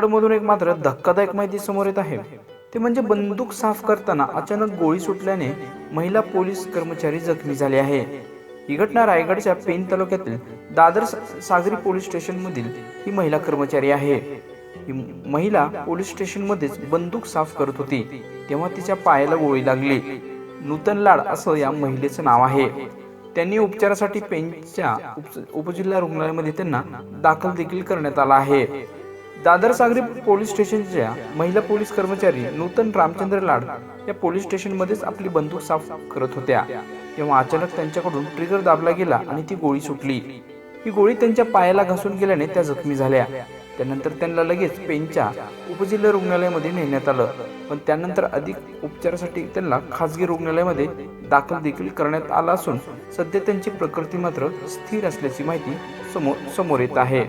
मधून एक मात्र धक्कादायक माहिती समोर येत आहे. ते म्हणजे बंदूक साफ करताना अचानक गोळी सुटल्याने महिला पोलीस कर्मचारी जखमी झाले आहे. ही घटना रायगडच्या पेन तालुक्यातील दादर सागरी पोलीस स्टेशन मधील ही महिला कर्मचारी आहे. ही महिला पोलीस स्टेशन मध्येच बंदूक साफ करत होती तेव्हा तिच्या पायाला गोळी लागली. नूतन लाड असं या महिलेचं नाव आहे. त्यांनी उपचारासाठी पेनच्या उप- उपजिल्हा रुग्णालयामध्ये त्यांना दाखल देखील करण्यात आला आहे. दादर सागरी पोलीस स्टेशनच्या महिला पोलीस कर्मचारी नूतन रामचंद्र लाड या पोलीस स्टेशनमध्येच आपली बंदूक साफ करत होत्या. तेव्हा अचानक त्यांच्याकडून ट्रिगर दाबला गेला आणि ती गोळी सुटली. ही गोळी त्यांच्या पायाला घासून गेल्याने त्या जखमी झाल्या. त्यानंतर त्यांना लगेच पेनच्या उपजिल्हा रुग्णालयामध्ये नेण्यात आलं. पण त्यानंतर अधिक उपचारासाठी त्यांना खासगी रुग्णालयामध्ये दाखल देखील करण्यात आला असून सध्या त्यांची प्रकृती मात्र स्थिर असल्याची माहिती समोर समोर येत आहे.